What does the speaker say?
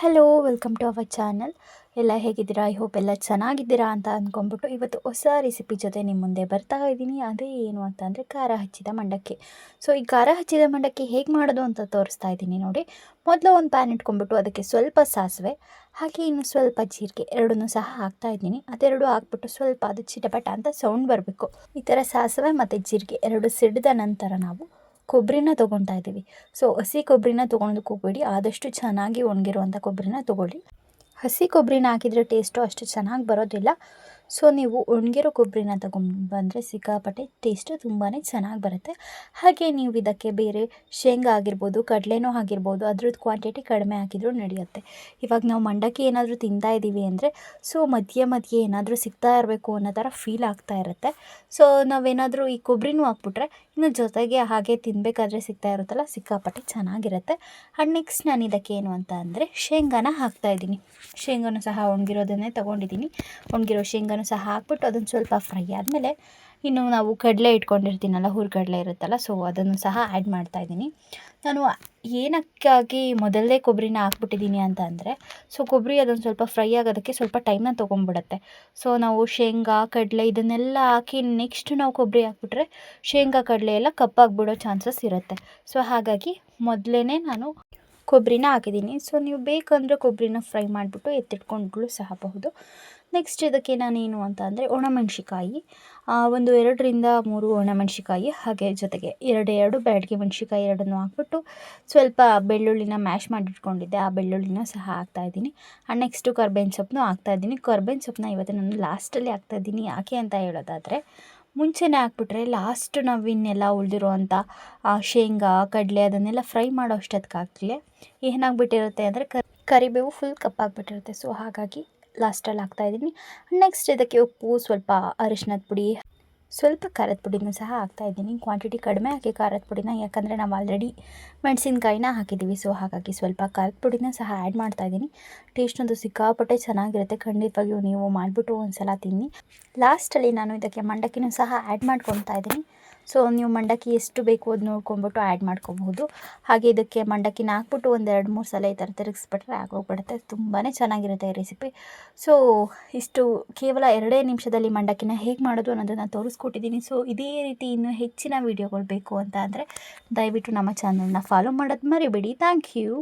Hello welcome to our channel ಎಲ್ಲ ಹೇಗಿದ್ದೀರಾ? I hope ಎಲ್ಲ ಚೆನ್ನಾಗಿದ್ದೀರಾ ಅಂತ ಅಂದ್ಕೊಂಡ್ಬಿಟ್ಟು ಇವತ್ತು ಹೊಸ ರೆಸಿಪಿ ಜೊತೆ ನಿಮ್ಮ ಮುಂದೆ ಬರ್ತಾ ಇದ್ದೀನಿ. ಅದೇ ಏನು ಅಂತ ಅಂದರೆ ಖಾರ ಹಚ್ಚಿದ ಮಂಡಕ್ಕಿ. ಸೊ ಈ ಖಾರ ಹಚ್ಚಿದ ಮಂಡಕ್ಕಿ ಹೇಗೆ ಮಾಡೋದು ಅಂತ ತೋರಿಸ್ತಾ ಇದ್ದೀನಿ ನೋಡಿ. ಮೊದಲು ಒಂದು ಪ್ಯಾನ್ ಇಟ್ಕೊಂಬಿಟ್ಟು ಅದಕ್ಕೆ ಸ್ವಲ್ಪ ಸಾಸಿವೆ, ಹಾಗೆ ಇನ್ನು ಸ್ವಲ್ಪ ಜೀರಿಗೆ. ಎರಡನ್ನೂ ಸಹ ಹಾಕ್ತಾ ಇದ್ದೀನಿ. ಅದೆರಡು ಹಾಕ್ಬಿಟ್ಟು ಸ್ವಲ್ಪ ಅದು ಚಿಟಪಟ ಅಂತ ಸೌಂಡ್ ಬರಬೇಕು. ಈ ಥರ ಸಾಸಿವೆ ಮತ್ತು ಜೀರಿಗೆ ಎರಡು ಸಿಡಿದ ನಂತರ ನಾವು ಕೊಬ್ಬರಿನ ತೊಗೊತಾ ಇದ್ದೀವಿ. ಸೊ ಹಸಿ ಕೊಬ್ಬರಿನ ತೊಗೊಳೋದಕ್ಕೆ ಹೋಗಬೇಡಿ. ಆದಷ್ಟು ಚೆನ್ನಾಗಿ ಒಣಗಿರುವಂಥ ಕೊಬ್ಬರಿನ ತೊಗೊಳ್ಳಿ. ಹಸಿ ಕೊಬ್ಬರಿನ ಹಾಕಿದರೆ ಟೇಸ್ಟು ಅಷ್ಟು ಚೆನ್ನಾಗಿ ಬರೋದಿಲ್ಲ. ಸೊ ನೀವು ಒಣಗಿರೋ ಕೊಬ್ಬರಿನ ತಗೊಂಡು ಬಂದರೆ ಸಿಕ್ಕಾಪಟ್ಟೆ ಟೇಸ್ಟು ತುಂಬಾ ಚೆನ್ನಾಗಿ ಬರುತ್ತೆ. ಹಾಗೆ ನೀವು ಇದಕ್ಕೆ ಬೇರೆ ಶೇಂಗಾ ಆಗಿರ್ಬೋದು, ಕಡಲೆನೂ ಆಗಿರ್ಬೋದು ಅದ್ರದ್ದು ಕ್ವಾಂಟಿಟಿ ಕಡಿಮೆ ಹಾಕಿದರೂ ನಡೆಯುತ್ತೆ. ಇವಾಗ ನಾವು ಮಂಡಕ್ಕಿ ಏನಾದರೂ ತಿಂತಾ ಇದ್ದೀವಿ ಅಂದರೆ, ಸೊ ಮಧ್ಯೆ ಮಧ್ಯೆ ಏನಾದರೂ ಸಿಗ್ತಾ ಇರಬೇಕು ಅನ್ನೋ ಥರ ಫೀಲ್ ಆಗ್ತಾ ಇರುತ್ತೆ. ಸೊ ನಾವೇನಾದರೂ ಈ ಕೊಬ್ಬರಿನೂ ಹಾಕ್ಬಿಟ್ರೆ, ಇನ್ನು ಜೊತೆಗೆ ಹಾಗೆ ತಿನ್ನಬೇಕಾದ್ರೆ ಸಿಗ್ತಾ ಇರುತ್ತಲ್ಲ, ಸಿಕ್ಕಾಪಟ್ಟೆ ಚೆನ್ನಾಗಿರುತ್ತೆ. ಆ್ಯಂಡ್ ನೆಕ್ಸ್ಟ್ ನಾನು ಇದಕ್ಕೆ ಏನು ಅಂತ ಅಂದರೆ, ಶೇಂಗಾನ ಹಾಕ್ತಾಯಿದ್ದೀನಿ ಶೇಂಗಾನು ಸಹ ಒಣಗಿರೋದನ್ನೇ ತೊಗೊಂಡಿದ್ದೀನಿ. ಒಣಗಿರೋ ಶೇಂಗಾನು ಸಹ ಹಾಕ್ಬಿಟ್ಟು ಅದನ್ನು ಸ್ವಲ್ಪ ಫ್ರೈ ಆದಮೇಲೆ ಇನ್ನು ನಾವು ಕಡಲೆ ಇಟ್ಕೊಂಡಿರ್ತೀನಲ್ಲ ಹುರ್ಗಡಲೆ ಇರುತ್ತಲ್ಲ ಸೊ ಅದನ್ನು ಸಹ ಆ್ಯಡ್ ಮಾಡ್ತಾಯಿದ್ದೀನಿ ನಾನು ಏನಕ್ಕಾಗಿ ಮೊದಲೇ ಕೊಬ್ಬರಿನ ಹಾಕ್ಬಿಟ್ಟಿದ್ದೀನಿ ಅಂತ ಅಂದರೆ ಸೊ ಕೊಬ್ಬರಿ ಅದೊಂದು ಸ್ವಲ್ಪ ಫ್ರೈ ಆಗೋದಕ್ಕೆ ಸ್ವಲ್ಪ ಟೈಮ್ನ ತೊಗೊಂಡ್ಬಿಡುತ್ತೆ. ಸೊ ನಾವು ಶೇಂಗಾ, ಕಡಲೆ ಇದನ್ನೆಲ್ಲ ಹಾಕಿ ನೆಕ್ಸ್ಟ್ ನಾವು ಕೊಬ್ಬರಿ ಹಾಕ್ಬಿಟ್ರೆ ಶೇಂಗಾ, ಕಡಲೆ ಎಲ್ಲ ಕಪ್ಪಾಗಿಬಿಡೋ ಚಾನ್ಸಸ್ ಇರುತ್ತೆ. ಸೊ ಹಾಗಾಗಿ ಮೊದಲೇ ನಾನು ಕೊಬ್ಬರಿನ ಹಾಕಿದ್ದೀನಿ. ಸೊ ನೀವು ಬೇಕಂದರೆ ಕೊಬ್ಬರಿನ ಫ್ರೈ ಮಾಡಿಬಿಟ್ಟು ಎತ್ತಿಟ್ಕೊಂಡ್ಗಳು ಸಹಬಹುದು ನೆಕ್ಸ್ಟ್ ಇದಕ್ಕೆ ನಾನೇನು ಅಂತ ಅಂದರೆ ಒಣಮೆಣ್ಸಿಕಾಯಿ ಒಂದು ಎರಡರಿಂದ ಮೂರು ಒಣಮೆಣ್ಸಿಕಾಯಿ ಹಾಗೆ ಜೊತೆಗೆ ಎರಡು ಎರಡು ಬ್ಯಾಡ್ಗೆ ಮೆಣ್ಸಿಕಾಯಿ ಎರಡನ್ನು ಹಾಕ್ಬಿಟ್ಟು ಸ್ವಲ್ಪ ಬೆಳ್ಳುಳ್ಳಿನ ಮ್ಯಾಶ್ ಮಾಡಿಟ್ಕೊಂಡಿದ್ದೆ. ಆ ಬೆಳ್ಳುಳ್ಳಿನ ಸಹ ಹಾಕ್ತಾಯಿದ್ದೀನಿ ಆ್ಯಂಡ್ ನೆಕ್ಸ್ಟು ಕರ್ಬೇವಿನ ಸೊಪ್ಪನ್ನು ಹಾಕ್ತಾಯಿದ್ದೀನಿ ಕರ್ಬೇವಿನ ಸೊಪ್ಪನ್ನ ಇವತ್ತು ನಾನು ಲಾಸ್ಟಲ್ಲಿ ಹಾಕ್ತಾಯಿದ್ದೀನಿ ಯಾಕೆ ಅಂತ ಹೇಳೋದಾದರೆ ಮುಂಚೆನೇ ಹಾಕ್ಬಿಟ್ರೆ ಲಾಸ್ಟ್ ನಾವು ಇನ್ನೆಲ್ಲ ಉಳಿದಿರುವಂಥ ಶೇಂಗಾ, ಕಡಲೆ ಅದನ್ನೆಲ್ಲ ಫ್ರೈ ಮಾಡೋ ಅಷ್ಟೊತ್ತಿಗಾಗಲೇ ಏನಾಗ್ಬಿಟ್ಟಿರುತ್ತೆ ಅಂದರೆ ಕರಿಬೇವು ಫುಲ್ ಕಪ್ಪಾಗ್ಬಿಟ್ಟಿರುತ್ತೆ ಸೊ ಹಾಗಾಗಿ ಲಾಸ್ಟಲ್ಲಿ ಹಾಕ್ತಾಯಿದ್ದೀನಿ ನೆಕ್ಸ್ಟ್ ಇದಕ್ಕೆ ಉಪ್ಪು, ಸ್ವಲ್ಪ ಅರಿಶಿನದ ಪುಡಿ ಸ್ವಲ್ಪ ಖಾರದ ಪುಡಿನೂ ಸಹ ಹಾಕ್ತಾಯಿದ್ದೀನಿ ಕ್ವಾಂಟಿಟಿ ಕಡಿಮೆ ಹಾಕಿ ಖಾರದ ಪುಡಿನ, ಯಾಕಂದರೆ ನಾವು ಆಲ್ರೆಡಿ ಮೆಣಸಿನ್ಕಾಯಿನ ಹಾಕಿದ್ದೀವಿ ಸೊ ಹಾಗಾಗಿ ಸ್ವಲ್ಪ ಖಾರದ ಪುಡಿನ ಸಹ ಆ್ಯಡ್ ಮಾಡ್ತಾಯಿದ್ದೀನಿ ಟೇಸ್ಟ್ ಒಂದು ಸಿಕ್ಕಾಪಟ್ಟೆ ಚೆನ್ನಾಗಿರುತ್ತೆ. ಖಂಡಿತವಾಗಿಯೂ ನೀವು ಮಾಡಿಬಿಟ್ಟು ಒಂದು ಸಲ ತಿನ್ನಿ ಲಾಸ್ಟಲ್ಲಿ ನಾನು ಇದಕ್ಕೆ ಮಂಡಕ್ಕಿನೂ ಸಹ ಆ್ಯಡ್ ಮಾಡ್ಕೊತಾ ಇದ್ದೀನಿ. ಸೊ ನೀವು ಮಂಡಕ್ಕಿ ಎಷ್ಟು ಬೇಕು ಅದು ನೋಡ್ಕೊಂಬಿಟ್ಟು ಆ್ಯಡ್ ಮಾಡ್ಕೋಬಹುದು. ಹಾಗೆ ಇದಕ್ಕೆ ಮಂಡಕ್ಕಿನ ಹಾಕ್ಬಿಟ್ಟು ಒಂದು ಎರಡು ಮೂರು ಸಲ ಈ ಥರ ತಿರುಗಿಸ್ಬಿಟ್ರೆ ಆಗೋಗ್ಬಿಡುತ್ತೆ. ತುಂಬಾ ಚೆನ್ನಾಗಿರುತ್ತೆ ಈ ರೆಸಿಪಿ ಸೊ ಇಷ್ಟು ಕೇವಲ ಎರಡೇ ನಿಮಿಷದಲ್ಲಿ ಮಂಡಕ್ಕಿನ ಹೇಗೆ ಮಾಡೋದು ಅನ್ನೋದನ್ನು ತೋರಿಸ್ಕೊಟ್ಟಿದ್ದೀನಿ ಸೊ ಇದೇ ರೀತಿ ಇನ್ನೂ ಹೆಚ್ಚಿನ ವೀಡಿಯೋಗಳು ಬೇಕು ಅಂತ ಅಂದರೆ ದಯವಿಟ್ಟು ನಮ್ಮ ಚಾನಲ್ನ ಫಾಲೋ ಮಾಡೋದು ಮರಿಬೇಡಿ. Thank you